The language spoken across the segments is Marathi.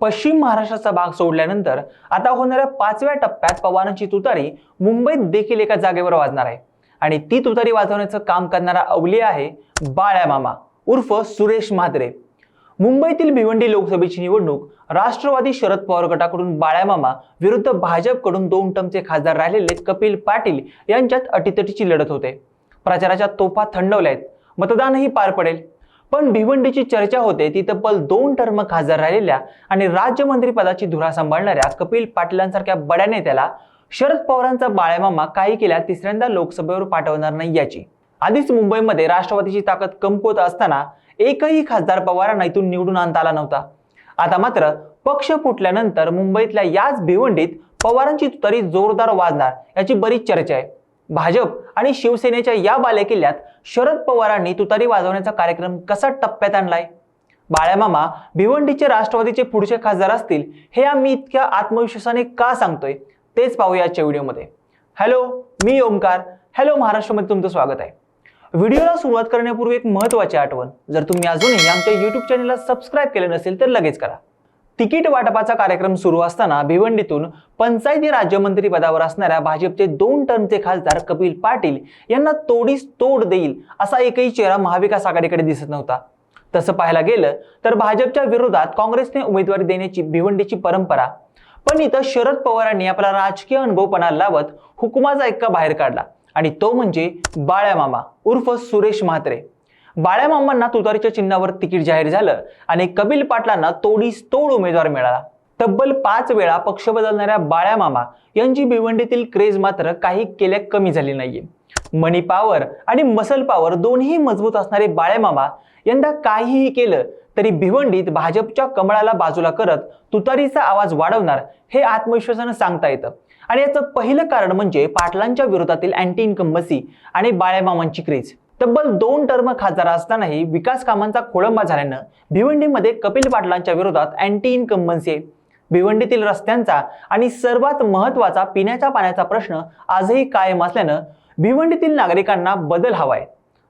पश्चिम महाराष्ट्राचा भाग सोडल्यानंतर आता होणाऱ्या पाचव्या टप्प्यात पवारांची तुतारी मुंबईत देखील एका जागेवर वाजणार आहे. आणि ती तुतारी वाजवण्याचं काम करणारा अवली आहे बाळ्या मामा उर्फ सुरेश म्हात्रे. मुंबईतील भिवंडी लोकसभेची निवडणूक राष्ट्रवादी शरद पवार गटाकडून बाळ्या मामा विरुद्ध भाजपकडून दोन टर्मचे खासदार राहिलेले कपिल पाटील यांच्यात अटीतटीची लढत होते. प्रचाराच्या तोफा थंडवल्या आहेत मतदानही पार पडेल. पण भिवंडीची चर्चा होते ती तब्बल दोन टर्म खासदार राहिलेल्या आणि राज्यमंत्रीपदाची धुरा सांभाळणाऱ्या कपिल पाटलांसारख्या बड्या नेत्याला शरद पवारांचा बाळ्यामामा काही केल्या तिसऱ्यांदा लोकसभेवर पाठवणार नाही याची. आधीच मुंबईमध्ये राष्ट्रवादीची ताकद कमकुवत असताना एकही खासदार पवारांना इथून निवडून आणता आला नव्हता. आता मात्र पक्ष फुटल्यानंतर मुंबईतल्या याच भिवंडीत पवारांची तुतारी जोरदार वाजणार याची बरीच चर्चा आहे. भाजप आणि शिवसेनेच्या या बालेकिल्ल्यात शरद पवारांनी तुतारी वाजवण्याचा कार्यक्रम कसा टप्प्यात आणलाय? बाळ्यामामा भिवंडीचे राष्ट्रवादीचे पुढचे खासदार असतील हे आम्ही इतक्या आत्मविश्वासाने का सांगतोय? तेच पाहूया आजच्या व्हिडिओमध्ये. हॅलो मी ओमकार. हॅलो महाराष्ट्रामध्ये तुमचं स्वागत आहे. व्हिडिओला सुरुवात करण्यापूर्वी एक महत्त्वाची आठवण. जर तुम्ही अजूनही आमच्या यूट्यूब चॅनलला सबस्क्राईब केलं नसेल तर लगेच करा. तिकीट वाटपाचा कार्यक्रम सुरू असताना भिवंडीतून पंचायती राज्यमंत्री पदावर असणाऱ्या भाजपचे दोन टर्मचे खासदार कपिल पाटील यांना तोडीस तोड देईल असा एकही चेहरा महाविकास आघाडीकडे दिसत नव्हता. तसं पाहायला गेलं तर भाजपच्या विरोधात काँग्रेसने उमेदवारी देण्याची भिवंडीची परंपरा. पण इथं शरद पवारांनी आपला राजकीय अनुभव पणाला लावत हुकुमाचा एक्का बाहेर काढला. आणि तो म्हणजे बाळ्यामामा उर्फ सुरेश म्हात्रे. बाळ्या मामांना तुतारीच्या चिन्हावर तिकीट जाहीर झालं आणि कपिल पाटलांना तोडीस तोड उमेदवार मिळाला. तब्बल पाच वेळा पक्ष बदलणाऱ्या बाळ्या मामा यांची भिवंडीतील क्रेज मात्र काही केल्या कमी झाली नाहीये. मनी पॉवर आणि मसल पॉवर दोन्ही मजबूत असणारे बाळ्यामामा यंदा काहीही केलं तरी भिवंडीत भाजपच्या कमळाला बाजूला करत तुतारीचा आवाज वाढवणार हे आत्मविश्वासानं सांगता येतं. आणि याचं पहिलं कारण म्हणजे पाटलांच्या विरोधातील अँटी इन्कम्बसी आणि बाळ्यामामांची क्रेज तब्बल दोन टर्म खासदार असतानाही विकास कामांचा खोळंबा झाल्यानं भिवंडीमध्ये कपिल पाटलांच्या विरोधात अँटी इन्कम्बन्सी आहे. भिवंडीतील रस्त्यांचा आणि सर्वात महत्त्वाचा पिण्याच्या पाण्याचा प्रश्न आजही कायम असल्यानं भिवंडीतील नागरिकांना बदल हवाय.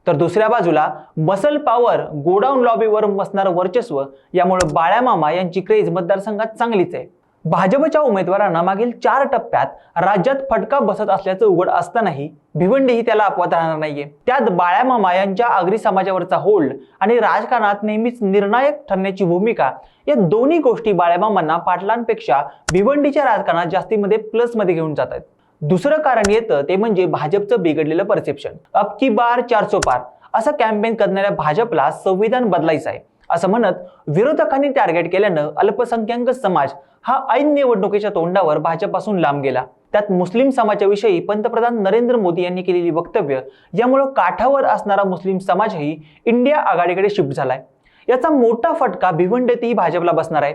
तर दुसऱ्या बाजूला मसल पॉवर गोडाऊन लॉबीवर बसणारं वर्चस्व यामुळे बाळ्यामामा यांची क्रेज मतदारसंघात चांगलीच आहे. भाजपच्या उमेदवारांना मागील चार टप्प्यात राज्यात फटका बसत असल्याचं उघड असतानाही भिवंडीही त्याला अपवाद राहणार नाहीये. त्यात बाळ्यामामा यांच्या आगरी समाजावरचा होल्ड आणि राजकारणात नेहमीच निर्णायक ठरण्याची भूमिका या दोन्ही गोष्टी बाळ्यामामांना पाटलांपेक्षा भिवंडीच्या राजकारणात जास्तीमध्ये प्लसमध्ये घेऊन जात आहेत. दुसरं कारण येतं ते म्हणजे भाजपचं बिघडलेलं परसेप्शन अब की बार चारसो पार. असं कॅम्पेन करणाऱ्या भाजपला संविधान बदलायचं आहे. असं म्हणत विरोधकांनी टार्गेट केल्यानं अल्पसंख्याक समाज हा ऐन निवडणुकीच्या तोंडावर भाजपपासून लांब गेला. त्यात मुस्लिम समाजाविषयी पंतप्रधान नरेंद्र मोदी यांनी केलेली वक्तव्य यामुळं काठावर असणारा मुस्लिम समाजही इंडिया आघाडीकडे शिफ्ट झालाय. याचा मोठा फटका भिवंडीतही भाजपला बसणार आहे.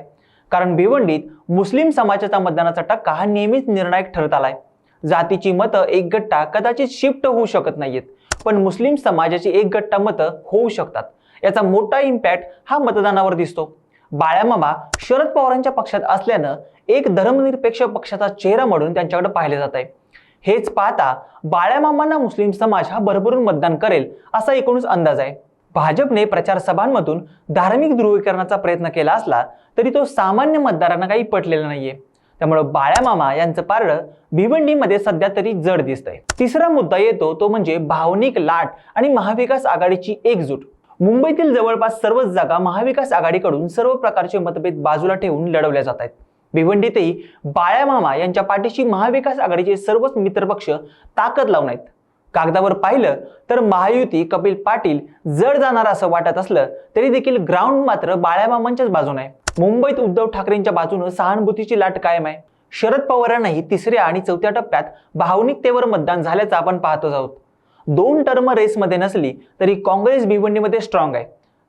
कारण भिवंडीत मुस्लिम समाजाचा मतदानाचा टक्का हा नेहमीच निर्णायक ठरत आलाय. जातीची मतं एक गट्टा कदाचित शिफ्ट होऊ शकत नाहीयेत पण मुस्लिम समाजाची एक गट्टा मतं होऊ शकतात. याचा मोठा इम्पॅक्ट हा मतदानावर दिसतो. बाळ्यामामा शरद पवारांच्या पक्षात असल्यानं एक धर्मनिरपेक्ष पक्षाचा चेहरा म्हणून त्यांच्याकडे पाहिले जात आहे. हेच पाहता बाळ्यामामांना मुस्लिम समाज हा भरभरून मतदान करेल असा एकूणच अंदाज आहे. भाजपने प्रचार सभांमधून धार्मिक ध्रुवीकरणाचा प्रयत्न केला असला तरी तो सामान्य मतदारांना काही पटलेला नाहीये. त्यामुळे बाळ्यामामा यांचं पारडं भिवंडीमध्ये सध्या तरी जड दिसतंय. तिसरा मुद्दा येतो तो म्हणजे भावनिक लाट आणि महाविकास आघाडीची एकजूट. मुंबईतील जवळपास सर्वच जागा महाविकास आघाडीकडून सर्व प्रकारचे मतभेद बाजूला ठेवून लढवल्या जात आहेत. भिवंडीतही बाळ्यामामा यांच्या पाठीशी महाविकास आघाडीचे सर्वच मित्रपक्ष ताकद लावून आहेत. कागदावर पाहिलं तर महायुती कपिल पाटील जड जाणार असं वाटत असलं तरी देखील ग्राउंड मात्र बाळ्यामामांच्याच बाजूने आहे. मुंबईत उद्धव ठाकरेंच्या बाजूनं सहानुभूतीची लाट कायम आहे. शरद पवारांनाही तिसऱ्या आणि चौथ्या टप्प्यात भावनिकतेवर मतदान झाल्याचं आपण पाहतोच आहोत. दोन टर्म रेसमध्ये नसली तरी काँग्रेस भिवंडीमध्ये स्ट्रॉंग आहे.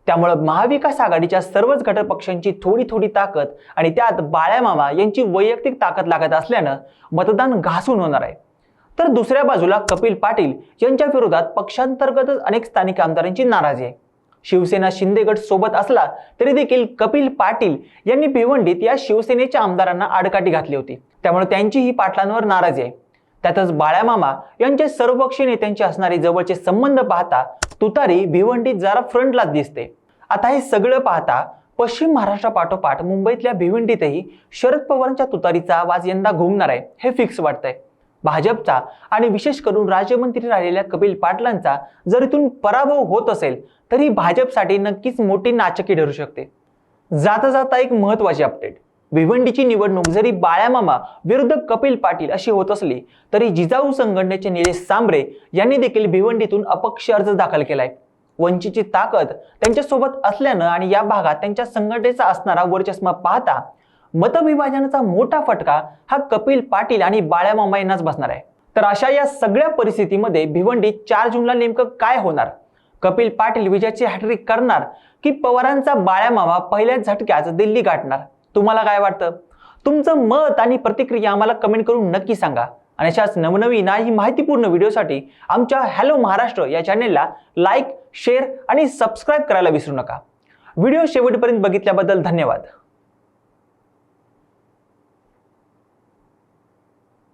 त्यामुळं महाविकास आघाडीच्या सर्वच घटक पक्षांची थोडी थोडी ताकद आणि त्यात बाळ्यामामा यांची वैयक्तिक ताकद लागत असल्यानं मतदान घासून होणार आहे. तर दुसऱ्या बाजूला कपिल पाटील यांच्या विरोधात पक्षांतर्गतच अनेक स्थानिक आमदारांची नाराजी आहे. शिवसेना शिंदे गट सोबत असला तरी देखील कपिल पाटील यांनी भिवंडीत या शिवसेनेच्या आमदारांना आडकाठी घातली होती. त्यामुळे त्यांची ही पाटलांवर नाराजी आहे. त्यातच बाळ्यामामा यांचे सर्वपक्षीय नेत्यांचे असणारे जवळचे संबंध पाहता तुतारी भिवंडीत जरा फ्रंटलाच दिसते. आता हे सगळं पाहता पश्चिम महाराष्ट्रापाठोपाठ मुंबईतल्या भिवंडीतही शरद पवारांच्या तुतारीचा आवाज यंदा घुमणार आहे हे फिक्स वाटतंय. भाजपचा आणि विशेष करून राज्यमंत्री राहिलेल्या कपिल पाटलांचा जर इथून पराभव होत असेल तरी भाजपसाठी नक्कीच मोठी नाचकी ठरू शकते. जाता जाता एक महत्वाची अपडेट भिवंडीची निवडणूक जरी बाळ्यामामा विरुद्ध कपिल पाटील अशी होत असली तरी जिजाऊ संघटनेचे निलेश सांबरे यांनी देखील भिवंडीतून अपक्ष अर्ज दाखल केलाय. वंचितची ताकद त्यांच्यासोबत असल्यानं आणि या भागात त्यांच्या संघटनेचा असणारा वरचष्मा पाहता मतविभाजनाचा मोठा फटका हा कपिल पाटील आणि बाळ्यामामा यांनाच बसणार आहे. तर अशा या सगळ्या परिस्थितीमध्ये भिवंडीत चार जूनला नेमकं काय होणार? कपिल पाटील विजयाची हॅट्रिक करणार की पवारांचा बाळ्यामामा पहिल्याच झटक्याच दिल्ली गाठणार? तुम्हाला काय वाटतं? तुमचं मत आणि प्रतिक्रिया आम्हाला कमेंट करून नक्की सांगा. आणि अशाच नवनवीन आणि माहितीपूर्ण व्हिडिओसाठी आमच्या हॅलो महाराष्ट्र या चॅनेलला लाईक शेअर आणि सबस्क्राईब करायला विसरू नका. व्हिडिओ शेवटपर्यंत बघितल्याबद्दल धन्यवाद.